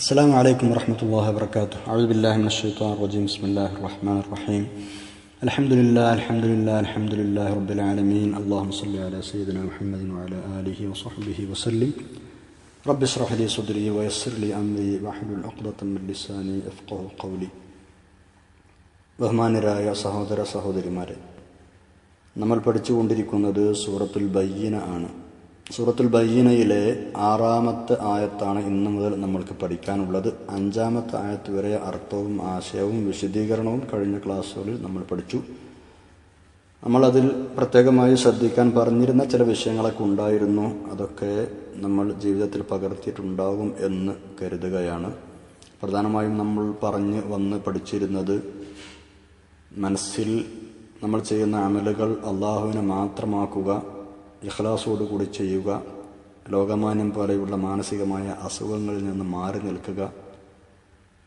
السلام عليكم ورحمة الله وبركاته أعوذ بالله من الشيطان الرجيم بسم الله الرحمن الرحيم الحمد لله الحمد لله الحمد لله رب العالمين اللهم صل على سيدنا محمد وعلى آله وصحبه وسلم رب اشرح لي صدري ويسر لي أمري واحلل عقدة من لساني يفقه قولي ബഹുമാനരായ സഹോദര സഹോദരിമാരെ നമ്മൾ പഠിച്ചുകൊണ്ടിരിക്കുന്നത് സൂറത്തുൽ ബയ്യന ആണ് സൂറത്തുൽ ബയ്യനയിലെ ആറാമത്തെ ആയത്താണ് ഇന്ന് മുതൽ നമ്മൾക്ക് പഠിക്കാനുള്ളത്. അഞ്ചാമത്തെ ആയത്ത് വരെ അർത്ഥവും ആശയവും വിശദീകരണവും കഴിഞ്ഞ ക്ലാസ്സുകളിൽ നമ്മൾ പഠിച്ചു. നമ്മളതിൽ പ്രത്യേകമായി ശ്രദ്ധിക്കാൻ പറഞ്ഞിരുന്ന ചില വിഷയങ്ങളൊക്കെ ഉണ്ടായിരുന്നു. അതൊക്കെ നമ്മൾ ജീവിതത്തിൽ പകർത്തിയിട്ടുണ്ടാകും എന്ന് കരുതുകയാണ്. പ്രധാനമായും നമ്മൾ പറഞ്ഞ് വന്ന് പഠിച്ചിരുന്നത് മനസ്സിൽ നമ്മൾ ചെയ്യുന്ന അമലുകൾ അള്ളാഹുവിനെ മാത്രമാക്കുക ഇഖ്ലാസോടുകൂടി ചെയ്യുക ലോകമാന്യം പോലെയുള്ള മാനസികമായ അസുഖങ്ങളിൽ നിന്ന് മാറി നിൽക്കുക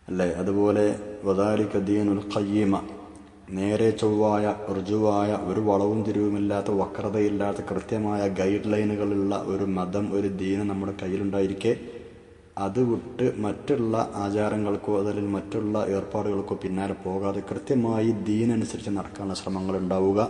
അല്ലേ? അതുപോലെ വദാലിക ദീനുൽ ഖയ്യമ നേരെ ചൊവ്വായ ഋജുവായ ഒരു വളവും തിരിവുമില്ലാത്ത വക്രതയില്ലാത്ത കൃത്യമായ ഗൈഡ് ലൈനുകളുള്ള ഒരു മതം ഒരു ദീന് നമ്മുടെ കയ്യിലുണ്ടായിരിക്കെ അത് വിട്ട് മറ്റുള്ള ആചാരങ്ങൾക്കോ അതിൽ മറ്റുള്ള ഏർപ്പാടുകൾക്കോ പിന്നാലെ പോകാതെ കൃത്യമായി ദീനനുസരിച്ച് നടക്കാനുള്ള ശ്രമങ്ങൾ ഉണ്ടാവുക.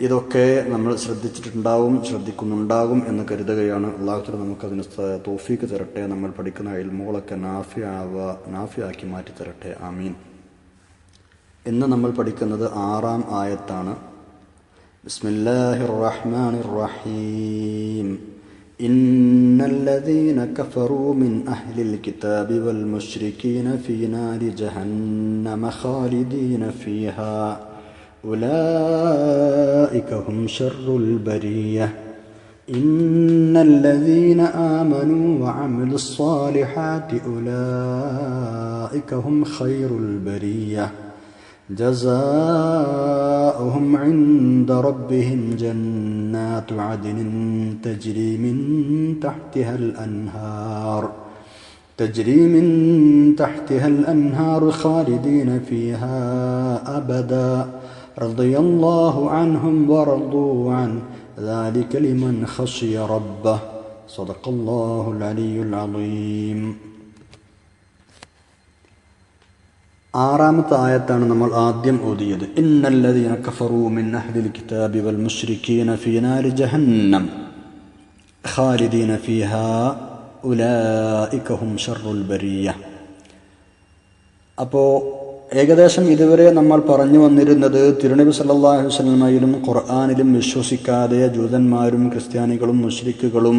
ഇതൊക്കെ നമ്മൾ ശ്രദ്ധിച്ചിട്ടുണ്ടാവും ശ്രദ്ധിക്കുന്നുണ്ടാകും എന്ന് കരുതുകയാണ് അള്ളാഹുത്തല നമുക്കതിന് തോഫീക്ക് തരട്ടെ നമ്മൾ പഠിക്കുന്ന ഇൽമുകളൊക്കെ നാഫിയാവുക നാഫിയാക്കി മാറ്റി തരട്ടെ ആമീൻ ഇന്ന് നമ്മൾ പഠിക്കുന്നത് ആറാം ആയത്താണ് ബിസ്മില്ലാഹിർ റഹ്മാനിർ റഹീം إن الذين كفروا من أهل الكتاب والمشركين في نار جهنم خالدين فيها أولئك هم شر البرية. إن الذين آمنوا وعملوا الصالحات أولئك هم خير البرية. جزاؤهم عند ربهم جنات عدن تجري من تحتها الأنهار. تجري من تحتها الأنهار خالدين فيها أبدا. رضي الله عنهم ورضوا عنه ذلك لمن خشي ربه صدق الله العلي العظيم ആറാമത്തെ ആയത്താണ് നമ്മൾ ആദ്യം ഓതിയത് ഇന്നല്ലദീന കഫറൂ മിൻ അഹ്ലിൽ കിതാബി വൽ മുശ്രിക്കീന ഫീ നാരി ജഹന്നം ഖാലിദീന ഫീഹാ ഉലൈക ഹും ശർറുൽ ബരിയ അപ്പോൾ ഏകദേശം ഇതുവരെ നമ്മൾ പറഞ്ഞു വന്നിരുന്നത് തിരുനബി സല്ലല്ലാഹു അലൈഹി ഖുർആാനിലും വിശ്വസിക്കാതെ ജൂതന്മാരും ക്രിസ്ത്യാനികളും മുശ്രിക്കുകളും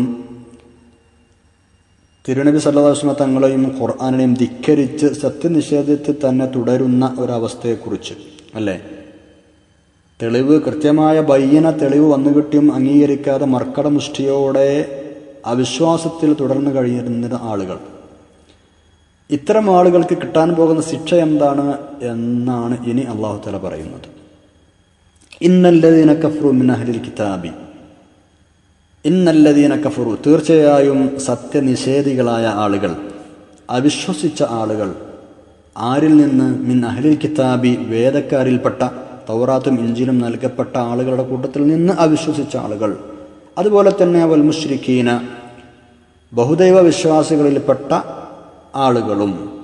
തിരുനബി സല്ലാസ്മ തങ്ങളെയും ഖുർആാനെയും ധിക്കരിച്ച് സത്യനിഷേധത്തിൽ തന്നെ തുടരുന്ന ഒരവസ്ഥയെക്കുറിച്ച് അല്ലേ? തെളിവ് കൃത്യമായ ബയ്യന തെളിവ് വന്നുകിട്ടിയും അംഗീകരിക്കാതെ മർക്കടമുഷ്ടിയോടെ അവിശ്വാസത്തിൽ തുടർന്നു കഴിഞ്ഞിരുന്ന ആളുകൾ. ഇത്തരം ആളുകൾക്ക് കിട്ടാൻ പോകുന്ന ശിക്ഷ എന്താണ് എന്നാണ് ഇനി അള്ളാഹു തല പറയുന്നത്. ഇന്നല്ലതീന കഫ്രു മിനഹലിൽ കിതാബി. ഇന്നല്ലതീന കഫറു തീർച്ചയായും സത്യനിഷേധികളായ ആളുകൾ അവിശ്വസിച്ച ആളുകൾ ആരിൽ നിന്ന് മിൻ അഹലിൽ കിതാബി വേദക്കാരിൽപ്പെട്ട തൗറാത്തും ഇഞ്ചിലും നൽകപ്പെട്ട ആളുകളുടെ കൂട്ടത്തിൽ നിന്ന് അവിശ്വസിച്ച ആളുകൾ. അതുപോലെ തന്നെ വൽ മുഷ്രിഖീന ബഹുദൈവ വിശ്വാസികളിൽപ്പെട്ട ആളുകളും.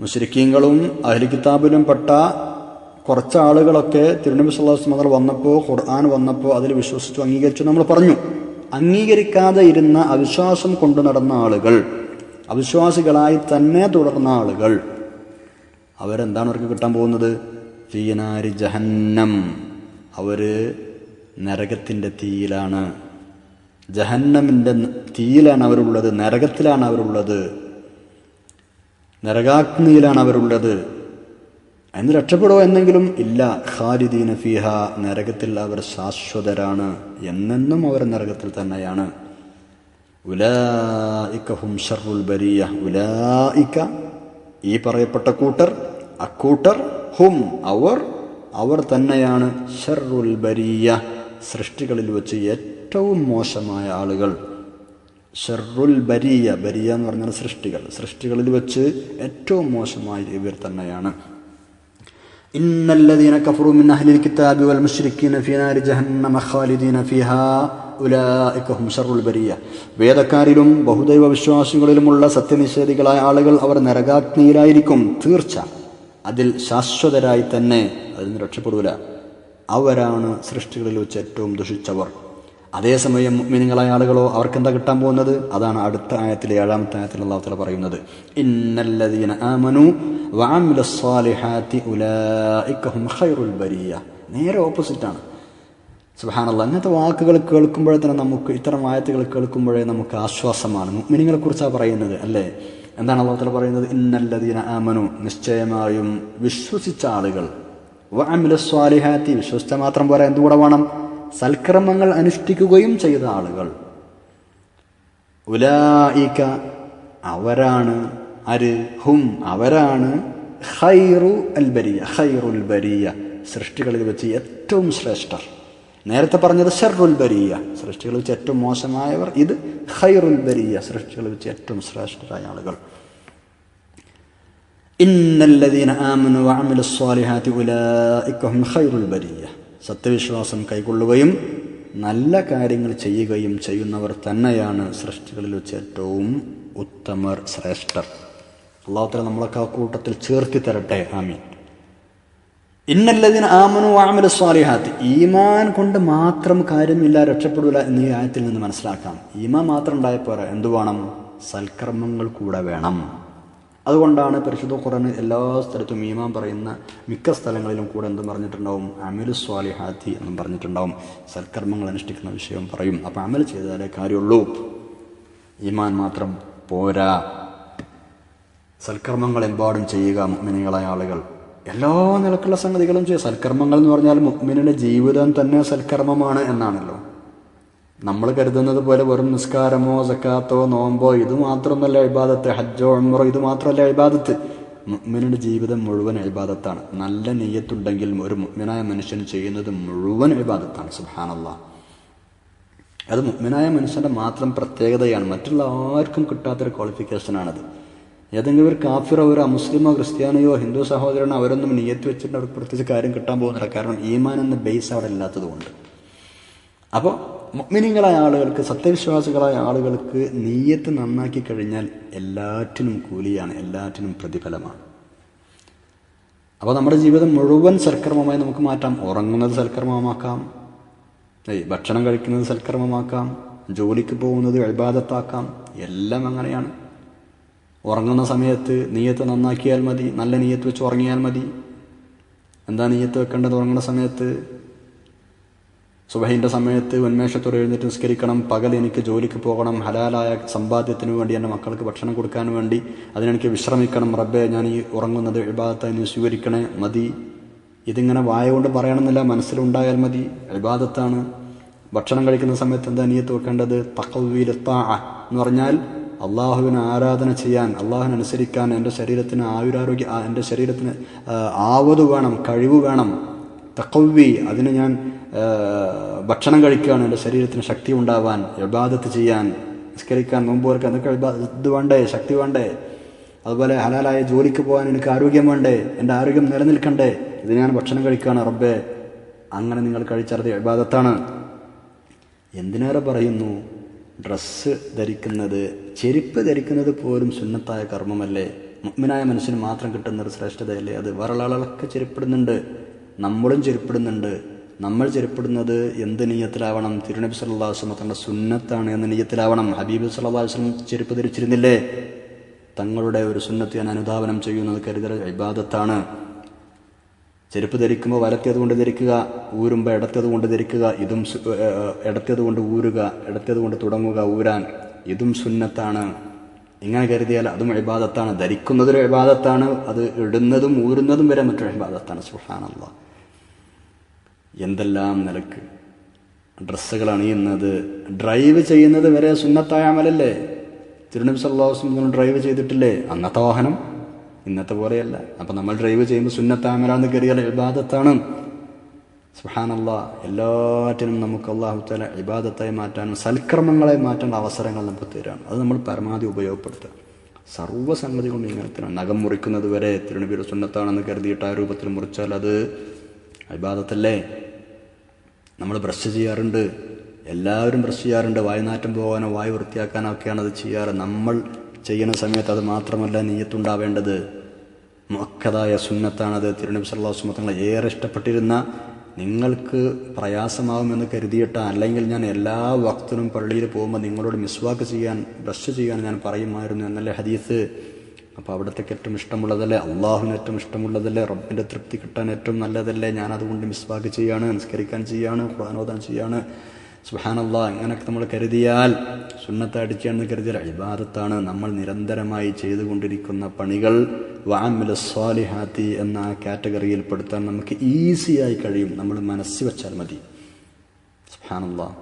മുഷരിക്കീങ്ങളും അഹ്ലി കിതാബിലും പെട്ട കുറച്ച് ആളുകളൊക്കെ തിരുനബി സല്ലാസ് മകൾ വന്നപ്പോൾ ഖുർആൻ വന്നപ്പോൾ അതിൽ വിശ്വസിച്ചു അംഗീകരിച്ചു നമ്മൾ പറഞ്ഞു. അംഗീകരിക്കാതെ ഇരുന്ന അവിശ്വാസം കൊണ്ടു നടന്ന ആളുകൾ അവിശ്വാസികളായി തന്നെ തുടർന്ന ആളുകൾ അവരെന്താണ് അവർക്ക് കിട്ടാൻ പോകുന്നത്? ഫീനാരി ജഹന്നം. അവർ നരകത്തിന്റെ തീയിലാണ്. ജഹന്നമിന്റെ തീയിലാണ് അവരുള്ളത് നരകത്തിലാണ് അവരുള്ളത്. നരകാഗ്നിയിലാണ് അവരുള്ളത് അതിന് രക്ഷപ്പെടുമോ എന്നെങ്കിലും? ഇല്ല. ഖാലിദീന ഫിഹ നരകത്തിൽ അവർ ശാശ്വതരാണ് എന്നെന്നും അവർ നരകത്തിൽ തന്നെയാണ്. ഉലായിക്ക ഹും ഷർറുൽ ബരിയ ഉലായിക്ക ഈ പറയപ്പെട്ട കൂട്ടർ അക്കൂട്ടർ ഹും അവർ അവർ തന്നെയാണ് ഷർറുൽ ബരിയ സൃഷ്ടികളിൽ വെച്ച് ഏറ്റവും മോശമായ ആളുകൾ. ഷെറുൽ ബരിയ ബരിയ എന്ന് പറഞ്ഞാൽ സൃഷ്ടികൾ. സൃഷ്ടികളിൽ വെച്ച് ഏറ്റവും മോശമായ ഇവർ തന്നെയാണ്. ഇന്നല്ലദീന കഫറു മിൻ അഹ്ലിൽ കിതാബി വൽ മുശ്രിക്കീന ഫീ നാരി ജഹന്നമ ഖാലിദീന ഫീഹാ ഉലാഇക്കഹും ഷറുൽ ബരിയ. വേദക്കാരിലും ബഹുദൈവ വിശ്വാസികളിലുമുള്ള സത്യനിഷേധികളായ ആളുകൾ അവർ നരകാഗ്നിയിലായിരിക്കും. തീർച്ച. അതിൽ ശാശ്വതരായി തന്നെ അതിന് രക്ഷപ്പെടൂല. അവരാണ് സൃഷ്ടികളിൽ വെച്ച് ഏറ്റവും ദുഷിച്ചവർ. അതേസമയം മുഅ്മിനീങ്ങളായ ആളുകളോ അവർക്ക് എന്താ കിട്ടാൻ പോകുന്നത്? അതാണ് അടുത്ത ആയത്തിലെ ഏഴാമത്തെ ആയത്തിൽ അള്ളാഹു തആല പറയുന്നത്. ഇന്നല്ലദീന ഖൈറുൽ നേരെ ഓപ്പോസിറ്റാണ് സുബ്ഹാനല്ലാഹ്. അങ്ങനത്തെ വാക്കുകൾ കേൾക്കുമ്പോഴേ തന്നെ നമുക്ക് ഇത്തരം ആയത്തുകൾ കേൾക്കുമ്പോഴേ നമുക്ക് ആശ്വാസമാണ്. മുഅ്മിനീങ്ങളെ കുറിച്ചാണ് പറയുന്നത് അല്ലേ? എന്താണ് അള്ളാഹു തആല പറയുന്നത്? ഇന്നല്ലദീന ആമനു. നിശ്ചയമായും വിശ്വസിച്ച ആളുകൾ. വാമിലസ്വാലിഹാത്തി വിശ്വസിച്ച മാത്രം പോരാ എന്തുകൂടെ വേണം? സൽക്കർമ്മങ്ങൾ അനുഷ്ഠിക്കുകയും ചെയ്ത ആളുകൾ. ഉലായിക്ക അവരാണ്. അര് ഹും അവരാണ്. ഹൈറു അൽ ബരിയ. ഖൈറുൽ ബരിയ. സൃഷ്ടികളിൽ വെച്ച് ഏറ്റവും ശ്രേഷ്ഠർ. നേരത്തെ പറഞ്ഞത് ഷർറുൽ ബരിയ. സൃഷ്ടികളിൽ വെച്ച് ഏറ്റവും മോശമായവർ ഇത് ഹൈറുൽ ബരിയ. സൃഷ്ടികളിൽ വെച്ച് ഏറ്റവും ശ്രേഷ്ഠരായ ആളുകൾ. ഇന്നല്ലദീന ആമനു വഅമിലു സ്വാലിഹാത്തി ഉലൈക ഹും ഖൈറുൽ ബരിയ. സത്യവിശ്വാസം കൈക്കൊള്ളുകയും നല്ല കാര്യങ്ങൾ ചെയ്യുകയും ചെയ്യുന്നവർ തന്നെയാണ് സൃഷ്ടികളിൽ വെച്ച് ഏറ്റവും ഉത്തമർ ശ്രേഷ്ഠർ. അള്ളാഹുത്തല നമ്മളൊക്കെ ആ കൂട്ടത്തിൽ ചേർത്തി തരട്ടെ. ആമീൻ. ഇന്നല്ലതിന് ആമനു ആമല സ്വാലിഹാത്ത്. ഈമാൻ കൊണ്ട് മാത്രം കാര്യമില്ല രക്ഷപ്പെടില്ല എന്ന് ആയത്തിൽ നിന്ന് മനസ്സിലാക്കാം. ഈമാൻ മാത്രം ഉണ്ടായപ്പോരാ എന്തു വേണം? സൽക്കർമ്മങ്ങൾ കൂടെ വേണം. അതുകൊണ്ടാണ് പരിശുദ്ധ ഖുറാൻ എല്ലാ സ്ഥലത്തും ഈമാൻ പറയുന്ന മിക്ക സ്ഥലങ്ങളിലും കൂടെ എന്തും പറഞ്ഞിട്ടുണ്ടാവും? അമലു സ്വാലിഹാത്തി എന്നും പറഞ്ഞിട്ടുണ്ടാവും. സൽക്കർമ്മങ്ങൾ അനുഷ്ഠിക്കുന്ന വിഷയം പറയും. അപ്പം അമൽ ചെയ്താലേ കാര്യമുള്ളൂ. ഈമാൻ മാത്രം പോരാ. സൽക്കർമ്മങ്ങൾ എമ്പാടും ചെയ്യുക മുഗ്മിനികളായ ആളുകൾ. എല്ലാ നിലക്കുള്ള സംഗതികളും ചെയ്യുക സൽക്കർമ്മങ്ങൾ എന്ന് പറഞ്ഞാൽ മുഗ്മിനിയുടെ ജീവിതം തന്നെ സൽക്കർമ്മമാണ് എന്നാണല്ലോ. നമ്മൾ കരുതുന്നത് പോലെ വെറും നിസ്കാരമോ സക്കാത്തോ നോമ്പോ ഇത് മാത്രമല്ല ഇബാദത്ത് ഹജ്ജോ ഉമ്രോ ഇത് മാത്രമല്ല ഇബാദത്ത്. മുഗ്മിനുടെ ജീവിതം മുഴുവൻ ഇബാദത്താണ്. നല്ല നെയ്യത്തുണ്ടെങ്കിൽ ഒരു മുഗ്മിനായ മനുഷ്യൻ ചെയ്യുന്നത് മുഴുവൻ ഇബാദത്താണ്. സുഹാനല്ല അത് മുഗ്മിനായ മനുഷ്യന്റെ മാത്രം പ്രത്യേകതയാണ്. മറ്റുള്ള ആർക്കും കിട്ടാത്തൊരു ക്വാളിഫിക്കേഷനാണത് ഏതെങ്കിലും ഒരു കാഫിറോ ഒരു മുസ്ലിമോ ക്രിസ്ത്യാനിയോ ഹിന്ദു സഹോദരനോ അവരൊന്നും നിയത്ത് വെച്ചിട്ട് അവർക്ക് പ്രത്യേകിച്ച് കാര്യം കിട്ടാൻ പോകുന്നില്ല. കാരണം ഈമാൻ എന്ന ബേസ് അവിടെ ഇല്ലാത്തതുകൊണ്ട്. അപ്പോൾ മുഗ്മിനികളായ ആളുകൾക്ക് സത്യവിശ്വാസികളായ ആളുകൾക്ക് നീയത്ത് നന്നാക്കി കഴിഞ്ഞാൽ എല്ലാറ്റിനും കൂലിയാണ് എല്ലാറ്റിനും പ്രതിഫലമാണ്. അപ്പോൾ നമ്മുടെ ജീവിതം മുഴുവൻ സൽക്കർമ്മമായി നമുക്ക് മാറ്റാം. ഉറങ്ങുന്നത് സൽക്കർമ്മമാക്കാം. ഭക്ഷണം കഴിക്കുന്നത് സൽക്കർമ്മമാക്കാം. ജോലിക്ക് പോകുന്നത് അഴിബാധത്താക്കാം എല്ലാം അങ്ങനെയാണ്. ഉറങ്ങുന്ന സമയത്ത് നീയത്ത് നന്നാക്കിയാൽ മതി. നല്ല നീയത്ത് വെച്ച് ഉറങ്ങിയാൽ മതി. എന്താ നീയത്ത് വെക്കേണ്ടത്? ഉറങ്ങുന്ന സമയത്ത് സുബഹിന്റെ സമയത്ത് ഉന്മേഷത്തോടെ എഴുന്നേറ്റ് നിസ്കരിക്കണം. പകൽ എനിക്ക് ജോലിക്ക് പോകണം. ഹലാലായ സമ്പാദ്യത്തിന് വേണ്ടി എന്റെ മക്കൾക്ക് ഭക്ഷണം കൊടുക്കാൻ വേണ്ടി അതിനെനിക്ക് വിശ്രമിക്കണം. റബ്ബെ ഞാൻ ഈ ഉറങ്ങുന്നത് വിഭാഗത്തായി നീ സ്വീകരിക്കണേ. മതി. ഇതിങ്ങനെ വായ കൊണ്ട് പറയണമെന്നില്ല. മനസ്സിലുണ്ടായാൽ മതി. വിഭാഗത്താണ് ഭക്ഷണം കഴിക്കുന്ന സമയത്ത് എന്താ നീയത്ത് വെക്കേണ്ടത്? തക്കവീലത്താ എന്ന് പറഞ്ഞാൽ അള്ളാഹുവിന് ആരാധന ചെയ്യാൻ അള്ളാഹുവിനെ അനുസരിക്കാൻ എന്റെ ശരീരത്തിന് ആയുരാരോഗ്യ എന്റെ ശരീരത്തിന് ആവത് വേണം കഴിവ് വേണം. തക്കവി അതിന് ഞാൻ ഭക്ഷണം കഴിക്കുകയാണ് എന്റെ ശരീരത്തിന് ശക്തി ഉണ്ടാവാൻ ഇബാദത്ത് ചെയ്യാൻ നിസ്കരിക്കാൻ നോമ്പ് ഓർക്കാൻ അതൊക്കെ ഇത് വേണ്ടേ ശക്തി വേണ്ടേ? അതുപോലെ ഹലാലായ ജോലിക്ക് പോകാൻ എനിക്ക് ആരോഗ്യം വേണ്ടേ? എന്റെ ആരോഗ്യം നിലനിൽക്കണ്ടേ? ഇത് ഞാൻ ഭക്ഷണം കഴിക്കുകയാണ് റബ്ബേ. അങ്ങനെ നിങ്ങൾ കഴിച്ചറിയത് ഇബാദത്താണ്. എന്തിനേറെ പറയുന്നു? ഡ്രസ്സ് ധരിക്കുന്നത് ചെരുപ്പ് ധരിക്കുന്നത് പോലും സുന്നത്തായ കർമ്മമല്ലേ? മുഗ്മിനായ മനുഷ്യന് മാത്രം കിട്ടുന്ന ഒരു ശ്രേഷ്ഠതയല്ലേ അത്? വേറെ ആളുകളൊക്കെ ചെരുപ്പിടുന്നുണ്ട്. നമ്മളും ചെരുപ്പിടുന്നുണ്ട്. നമ്മൾ ചെരുപ്പിടുന്നത് എന്ത് നീയത്തിലാവണം? തിരുനബി വസല്ലം തങ്ങളുടെ സുന്നത്താണ് എന്ന നീയത്തിലാവണം. ഹബീബ് അലൈഹി വസല്ലം ചെരുപ്പ് ധരിച്ചിരുന്നില്ലേ? തങ്ങളുടെ ഒരു സുന്നത്ത് ഞാൻ അനുധാവനം ചെയ്യുന്നത് കരുതൽ ഇബാദത്താണ്. ചെരുപ്പ് ധരിക്കുമ്പോൾ വലത്തേത് കൊണ്ട് ധരിക്കുക ഊരുമ്പോൾ ഇടത്തേത് കൊണ്ട് ധരിക്കുക ഇതും ഇടത്തേത് കൊണ്ട് ഊരുക ഇടത്തേത് കൊണ്ട് തുടങ്ങുക ഊരാൻ. ഇതും സുന്നത്താണ്. ഇങ്ങനെ കരുതിയാൽ അതും ഇബാദത്താണ്. ധരിക്കുന്നതൊരു ഇബാദത്താണ് അത് ഇടുന്നതും ഊരുന്നതും വരെ മറ്റൊരു ഇബാദത്താണ്. സുഹാനല്ല എന്തെല്ലാം നിലയ്ക്ക് ഡ്രസ്സുകൾ അണിയുന്നത് ഡ്രൈവ് ചെയ്യുന്നത് വരെ സുന്നത്തായ അമലല്ലേ? തിരുനബി സല്ലാസ്ലം ഡ്രൈവ് ചെയ്തിട്ടില്ലേ? അന്നത്തെ വാഹനം ഇന്നത്തെ പോലെയല്ല. അപ്പം നമ്മൾ ഡ്രൈവ് ചെയ്യുമ്പോൾ സുന്നത്താമലാന്ന് കയറിയാൽ ഇബാദത്താണ്. സുഹാനല്ല എല്ലാറ്റിനും നമുക്ക് അള്ളാഹു താല ഇബാദത്തായി മാറ്റാനും സൽക്രമങ്ങളെ മാറ്റാനുള്ള അവസരങ്ങൾ നമുക്ക് തരാണ് അത് നമ്മൾ പരമാവധി ഉപയോഗപ്പെടുത്തുക. സർവസംഗതി കൊണ്ട് ഇങ്ങനെ തരാം. നഖം മുറിക്കുന്നത് വരെ തിരുനബിയുടെ സുന്നത്താണെന്ന് കരുതിയിട്ട് ആ രൂപത്തിൽ മുറിച്ചാൽ അത് ഇബാദത്തല്ലേ? നമ്മൾ ബ്രഷ് ചെയ്യാറുണ്ട്. എല്ലാവരും ബ്രഷ് ചെയ്യാറുണ്ട്. വായുനാറ്റം പോകാനോ വായു വൃത്തിയാക്കാനോ ഒക്കെയാണ് അത് ചെയ്യാറ്. നമ്മൾ ചെയ്യുന്ന സമയത്ത് അത് മാത്രമല്ല നീയത്തുണ്ടാവേണ്ടത്. മൊക്കതായ സുന്നത്താണത്. തിരുനബി സല്ലാസ്മ തങ്ങളെ ഏറെ ഇഷ്ടപ്പെട്ടിരുന്ന നിങ്ങൾക്ക് പ്രയാസമാകുമെന്ന് കരുതിയിട്ട് അല്ലെങ്കിൽ ഞാൻ എല്ലാ വക്തിനും പള്ളിയിൽ പോകുമ്പോൾ നിങ്ങളോട് മിസ്വാക്ക് ചെയ്യാൻ ബ്രഷ് ചെയ്യാൻ ഞാൻ പറയുമായിരുന്നു എന്നല്ലേ ഹദീസ്? അപ്പോൾ അവിടത്തേക്ക് ഏറ്റവും ഇഷ്ടമുള്ളതല്ലേ? അള്ളാഹുവിന് ഏറ്റവും ഇഷ്ടമുള്ളതല്ലേ? റബ്ബിന്റെ തൃപ്തി കിട്ടാൻ ഏറ്റവും നല്ലതല്ലേ? ഞാൻ അതുകൊണ്ട് മിസ്വാക്ക് ചെയ്യാണ് നിസ്കരിക്കാൻ ചെയ്യാണ് ഖുർആാനോദാൻ ചെയ്യാണ്. സുഹാനല്ല അങ്ങനെയൊക്കെ നമ്മൾ കരുതിയാൽ സുന്നത്ത് അടിച്ചാണെന്ന് കരുതിയാൽ ഇബാദത്താണ്. നമ്മൾ നിരന്തരമായി ചെയ്തുകൊണ്ടിരിക്കുന്ന പണികൾ വാമില സ്വാലിഹാത്തി എന്ന ആ കാറ്റഗറിയിൽ പെടുത്താൻ നമുക്ക് ഈസിയായി കഴിയും. നമ്മൾ മനസ്സ് വെച്ചാൽ മതി. സുഹാനല്ല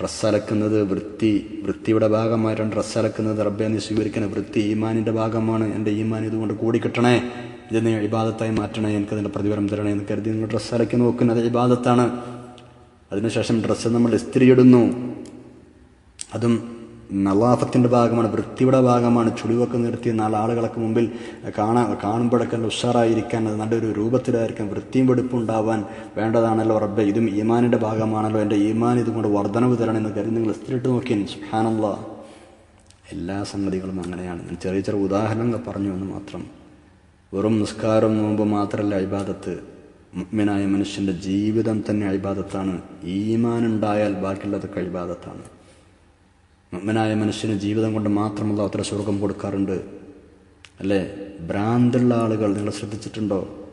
ഡ്രസ്സ് അലക്കുന്നത് വൃത്തി വൃത്തിയുടെ ഭാഗമായിട്ടാണ് ഡ്രസ്സ് അലക്കുന്നത്. റബ്ബെ നീ വൃത്തി ഈമാനിന്റെ ഭാഗമാണ്. എന്റെ ഈമാൻ ഇതുകൊണ്ട് കൂടിക്കിട്ടണേ ഇത് നീ ഇബാദത്തായി മാറ്റണേ. എനിക്കതിന്റെ പ്രതിഫലം തരണേ എന്ന് കരുതി നിങ്ങൾ ഡ്രസ്സ് അലക്കി നോക്കുന്നത് ഇബാദത്താണ്. അതിനുശേഷം ഡ്രസ്സ് നമ്മൾ ഇസ്തിരി ഇടുന്നു അതും നവാഫത്തിന്റെ ഭാഗമാണ് വൃത്തിയുടെ ഭാഗമാണ്. ചുളിവൊക്കെ നിർത്തി നാല് ആളുകളൊക്കെ മുമ്പിൽ കാണാൻ കാണുമ്പോഴൊക്കെ ഉഷാറായിരിക്കാൻ അത് നല്ലൊരു രൂപത്തിലായിരിക്കാൻ വൃത്തിയും വെടുപ്പും ഉണ്ടാവാൻ വേണ്ടതാണല്ലോ റബ്ബെ. ഇതും ഈമാനിന്റെ ഭാഗമാണല്ലോ. എന്റെ ഈമാൻ ഇതുകൊണ്ട് വർധനവ് എന്ന് കരുതി നിങ്ങൾ ഇസ്തിരി ഇട്ട് നോക്കി സുഹാനല്ല എല്ലാ സംഗതികളും അങ്ങനെയാണ്. ഞാൻ ചെറിയ ചെറിയ ഉദാഹരണങ്ങൾ പറഞ്ഞു എന്ന് മാത്രം. വെറും നിസ്കാരം നോമ്പ് മാത്രമല്ല അഭിബാദത്ത് മുഗ്മിനായ മനുഷ്യന്റെ ജീവിതം തന്നെ അഴിബാധത്താണ് ഈമാനുണ്ടായാൽ ബാക്കിയുള്ളതൊക്കെ അഴിബാധത്താണ് മുഗ്മിനായ മനുഷ്യന് ജീവിതം കൊണ്ട് മാത്രമല്ല അത്ര സ്വർഗം കൊടുക്കാറുണ്ട്. അല്ലേ? ഭ്രാന്തുള്ള ആളുകൾ നിങ്ങൾ ശ്രദ്ധിച്ചിട്ടുണ്ടോ?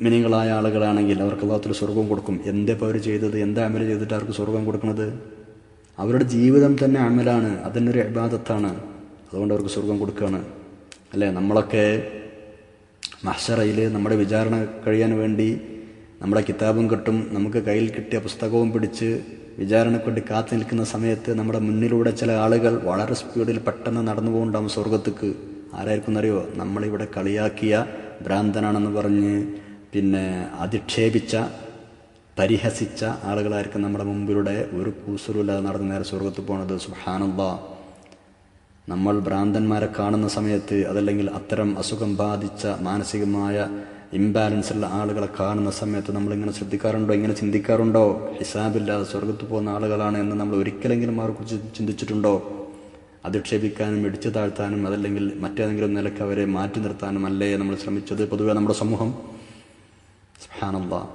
മിനികളായ ആളുകളാണെങ്കിൽ അവർക്ക് അള്ളാഹത്തിൽ സ്വർഗം കൊടുക്കും. എന്താ ഇപ്പോൾ അവർ ചെയ്തത്? എന്താ അമല ചെയ്തിട്ട് അവർക്ക് സ്വർഗം കൊടുക്കുന്നത്? അവരുടെ ജീവിതം തന്നെ അമലാണ്. അതിനൊരു അഭിബാധത്താണ് അതുകൊണ്ട് അവർക്ക് സ്വർഗം കൊടുക്കുകയാണ് അല്ലേ? നമ്മളൊക്കെ മഹ്ഷറയിൽ നമ്മുടെ വിചാരണ കഴിയാൻ വേണ്ടി നമ്മുടെ കിതാബും കിട്ടും. നമുക്ക് കയ്യിൽ കിട്ടിയ പുസ്തകവും പിടിച്ച് വിചാരണക്കൊണ്ട് കാത്തു നിൽക്കുന്ന സമയത്ത് നമ്മുടെ മുന്നിലൂടെ ചില ആളുകൾ വളരെ സ്പീഡിൽ പെട്ടെന്ന് നടന്നു പോകുന്നുണ്ടാവും സ്വർഗത്തേക്ക് ആരായിരിക്കും എന്നറിയോ? നമ്മളിവിടെ കളിയാക്കിയ ഭ്രാന്തനാണെന്ന് പറഞ്ഞ് പിന്നെ അധിക്ഷേപിച്ച പരിഹസിച്ച ആളുകളായിരിക്കും നമ്മുടെ മുമ്പിലൂടെ ഒരു കൂസലുമില്ലാതെ നടന്ന് നേരെ സ്വർഗത്ത് പോണത്. സുഹാനുള്ള നമ്മൾ ഭ്രാന്തന്മാരെ കാണുന്ന സമയത്ത് അതല്ലെങ്കിൽ അത്തരം അസുഖം ബാധിച്ച മാനസികമായ ഇംബാലൻസ് ഉള്ള ആളുകളെ കാണുന്ന സമയത്ത് നമ്മളിങ്ങനെ ശ്രദ്ധിക്കാറുണ്ടോ? ഇങ്ങനെ ചിന്തിക്കാറുണ്ടോ? ഹിസാബില്ലാതെ സ്വർഗത്ത് പോകുന്ന ആളുകളാണ് എന്ന് നമ്മൾ ഒരിക്കലെങ്കിലും അവരെക്കുറിച്ച് ചിന്തിച്ചിട്ടുണ്ടോ? അധിക്ഷേപിക്കാനും ഇടിച്ചു താഴ്ത്താനും അതല്ലെങ്കിൽ മറ്റേതെങ്കിലും നിലയ്ക്ക് അവരെ മാറ്റി നിർത്താനും അല്ലേ നമ്മൾ ശ്രമിച്ചത് പൊതുവെ നമ്മുടെ സമൂഹം? സുബ്ഹാനല്ലാ.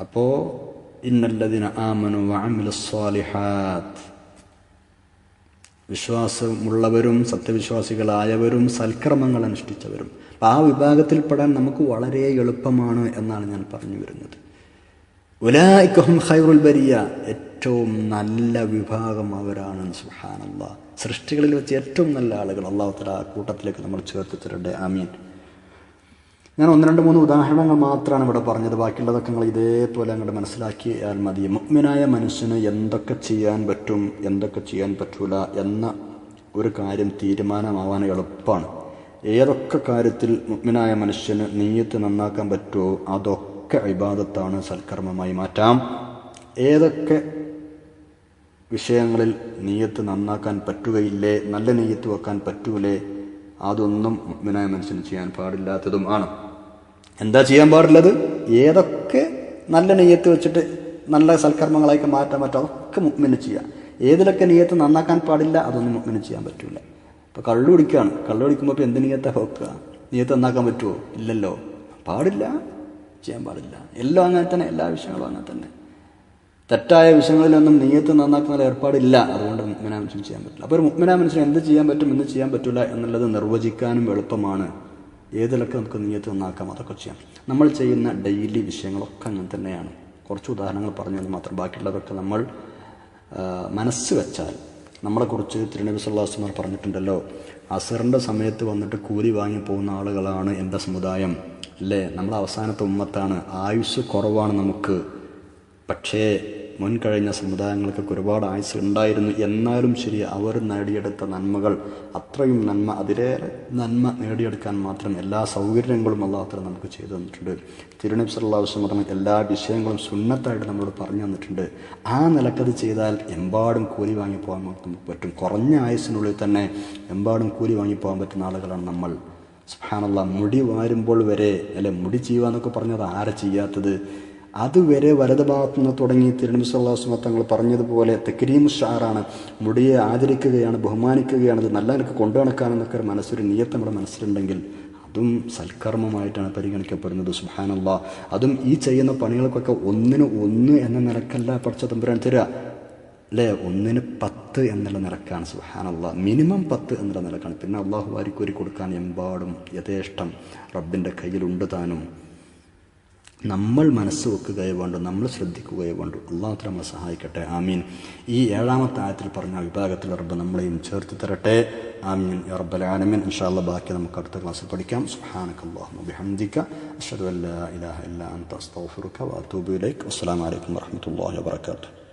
അപ്പോൾ ഇന്നല്ലതിന് ആമനു സ്വാലിഹാത്ത്. വിശ്വാസമുള്ളവരും സത്യവിശ്വാസികളായവരും സൽക്രമങ്ങൾ അനുഷ്ഠിച്ചവരും. അപ്പം ആ വിഭാഗത്തിൽപ്പെടാൻ നമുക്ക് വളരെ എളുപ്പമാണ് എന്നാണ് ഞാൻ പറഞ്ഞു വരുന്നത്. ഉലായിക്കഹും ഖൈറുൽ ബരിയ ഏറ്റവും നല്ല വിഭാഗം അവരാണ് സുഹാനല്ല സൃഷ്ടികളിൽ വെച്ച് ഏറ്റവും നല്ല ആളുകൾ അള്ളാഹുത്തല കൂട്ടത്തിലേക്ക് നമ്മൾ ചേർത്ത് തരട്ടെ. ആമീൻ. ഞാൻ ഒന്ന് രണ്ട് മൂന്ന് ഉദാഹരണങ്ങൾ മാത്രമാണ് ഇവിടെ പറഞ്ഞത്. ബാക്കിയുള്ളതൊക്കെ നിങ്ങൾ ഇതേപോലെ അങ്ങോട്ട് മനസ്സിലാക്കിയാൽ മതി. മുഗ്മിനായ മനുഷ്യന് എന്തൊക്കെ ചെയ്യാൻ പറ്റും എന്തൊക്കെ ചെയ്യാൻ പറ്റൂല എന്ന ഒരു കാര്യം തീരുമാനമാവാൻ എളുപ്പമാണ് ഏതൊക്കെ കാര്യത്തിൽ മുഗ്മിനായ മനുഷ്യന് നീയത്ത് നന്നാക്കാൻ പറ്റുമോ അതൊക്കെ ഇബാദത്താണ് സൽക്കർമ്മമായി മാറ്റാം. ഏതൊക്കെ വിഷയങ്ങളിൽ നീയത്ത് നന്നാക്കാൻ പറ്റുകയില്ലേ നല്ല നീയത്ത് വെക്കാൻ പറ്റൂലേ അതൊന്നും മുഗ്മിനായ മനുഷ്യന് ചെയ്യാൻ പാടില്ലാത്തതും ആണ് എന്താ ചെയ്യാൻ പാടുള്ളത്? ഏതൊക്കെ നല്ല നെയ്യത്ത് വെച്ചിട്ട് നല്ല സൽക്കർമ്മങ്ങളായിട്ട് മാറ്റാൻ പറ്റും അതൊക്കെ മുഗ്മിന് ചെയ്യാം. ഏതിലൊക്കെ നെയ്യത്ത് നന്നാക്കാൻ പാടില്ല അതൊന്നും മുഗ്മിന് ചെയ്യാൻ പറ്റില്ല ഇപ്പോൾ കള്ളു കുടിക്കുകയാണ് കള്ളു കുടിക്കുമ്പോൾ ഇപ്പോൾ എന്ത് നെയ്യത്തെ വെക്കുക? നെയ്യത്ത് നന്നാക്കാൻ പറ്റുമോ ഇല്ലല്ലോ. പാടില്ല. ചെയ്യാൻ പാടില്ല. എല്ലാം അങ്ങനെ തന്നെ എല്ലാ വിഷയങ്ങളും അങ്ങനെ തന്നെ. തെറ്റായ വിഷയങ്ങളിലൊന്നും നെയ്യത്ത് നന്നാക്കുന്ന ഏർപ്പാടില്ല. അതുകൊണ്ട് മുക്മിനാ മനുഷ്യൻ ചെയ്യാൻ പറ്റില്ല. അപ്പോൾ ഒരു മുക്മിനാ മനുഷ്യൻ എന്ത് ചെയ്യാൻ പറ്റും എന്ത് ചെയ്യാൻ പറ്റില്ല എന്നുള്ളത് നിർവചിക്കാനും എളുപ്പമാണ്. ഏതിലൊക്കെ നമുക്ക് നീയത്ത് നന്നാക്കാം അതൊക്കെ ചെയ്യാം. നമ്മൾ ചെയ്യുന്ന ഡെയിലി വിഷയങ്ങളൊക്കെ അങ്ങനെ തന്നെയാണ്. കുറച്ച് ഉദാഹരണങ്ങൾ പറഞ്ഞു മാത്രം. ബാക്കിയുള്ളതൊക്കെ നമ്മൾ മനസ്സ് വെച്ചാൽ. നമ്മളെക്കുറിച്ച് തിരുനബി സുല്ലാസ്മാർ പറഞ്ഞിട്ടുണ്ടല്ലോ അസറിന്റെ സമയത്ത് വന്നിട്ട് കൂലി വാങ്ങി പോകുന്ന ആളുകളാണ് എന്റെ സമുദായം. അല്ലേ? നമ്മൾ അവസാനത്തെ ഉമ്മത്താണ്. ആയുസ് കുറവാണ് നമുക്ക്. പക്ഷേ മുൻകഴിഞ്ഞ സമുദായങ്ങൾക്കൊക്കെ ഒരുപാട് ആയുസ് ഉണ്ടായിരുന്നു. എന്നാലും ശരി അവർ നേടിയെടുത്ത നന്മകൾ അത്രയും നന്മ അതിലേറെ നന്മ നേടിയെടുക്കാൻ മാത്രം എല്ലാ സൗകര്യങ്ങളും അല്ലാത്ത നമുക്ക് ചെയ്തു തന്നിട്ടുണ്ട്. തിരുനബി സല്ലാസ്വം പറഞ്ഞ എല്ലാ വിഷയങ്ങളും സുന്നത്തായിട്ട് നമ്മളോട് പറഞ്ഞു തന്നിട്ടുണ്ട്. ആ നിലക്കത് ചെയ്താൽ എമ്പാടും കൂലി വാങ്ങി പോകാൻ നമുക്ക് പറ്റും. കുറഞ്ഞ ആയുസിനുള്ളിൽ തന്നെ എമ്പാടും കൂലി വാങ്ങി പോകാൻ പറ്റുന്ന ആളുകളാണ് നമ്മൾ. സുഹാനുള്ള മുടി വാരുമ്പോൾ വരെ അല്ലെ മുടി ചെയ്യുക എന്നൊക്കെ പറഞ്ഞത് ആരെ ചെയ്യാത്തത്? അതുവരെ വലതുഭാഗത്തുനിന്ന് തുടങ്ങി തിരുനബി സല്ലാസ്മ തങ്ങൾ പറഞ്ഞതുപോലെ തെക്കരീം ഷാറാണ്. മുടിയെ ആദരിക്കുകയാണ് ബഹുമാനിക്കുകയാണ് അത് നല്ല നിനക്ക് കൊണ്ടു നടക്കാനെന്നൊക്കെ ഒരു മനസ്സൊരു നീയത്ത് നമ്മുടെ മനസ്സിലുണ്ടെങ്കിൽ അതും സൽക്കർമ്മമായിട്ടാണ് പരിഗണിക്കപ്പെടുന്നത്. സുഹാനുള്ള അതും ഈ ചെയ്യുന്ന പണികൾക്കൊക്കെ ഒന്നിന് ഒന്ന് എന്ന നിലക്കല്ല പഠിച്ച തമ്പുരാൻ തരിക അല്ലേ? ഒന്നിന് പത്ത് എന്നുള്ള നിലക്കാണ് സുഹാനുള്ള മിനിമം പത്ത് എന്നുള്ള നിലക്കാണ് പിന്നെ അള്ളാഹു വാരിക്കോരി കൊടുക്കാൻ എമ്പാടും യഥേഷ്ടം. റബ്ബിന്റെ കയ്യിലുണ്ട് താനും. നമ്മൾ മനസ്സ് വെക്കുകയോ വേണ്ടു നമ്മൾ ശ്രദ്ധിക്കുകയോ വേണ്ടു. അള്ളാഹു നമ്മളെ സഹായിക്കട്ടെ. ആമീൻ. ഈ ഏഴാമത്തെ ആയത്തിൽ പറഞ്ഞ വിഭാഗത്തിൽ റബ്ബ് നമ്മളെയും ചേർത്ത് തരട്ടെ. ആമീൻ. റബ്ബൽ ആലമീൻ. ഇൻഷാല്ല ബാക്കി നമുക്ക് അടുത്ത ക്ലാസ്സിൽ പഠിക്കാം. സുഹാനക്ക് അള്ളാഹു ബിഹംദിക. അഷ്ഹദു അല്ലാ ഇലാഹ ഇല്ല അൻത അസ്തഗ്ഫിറുക വഅതൂബു ഇലൈക്. അസ്സലാമു അലൈക്കും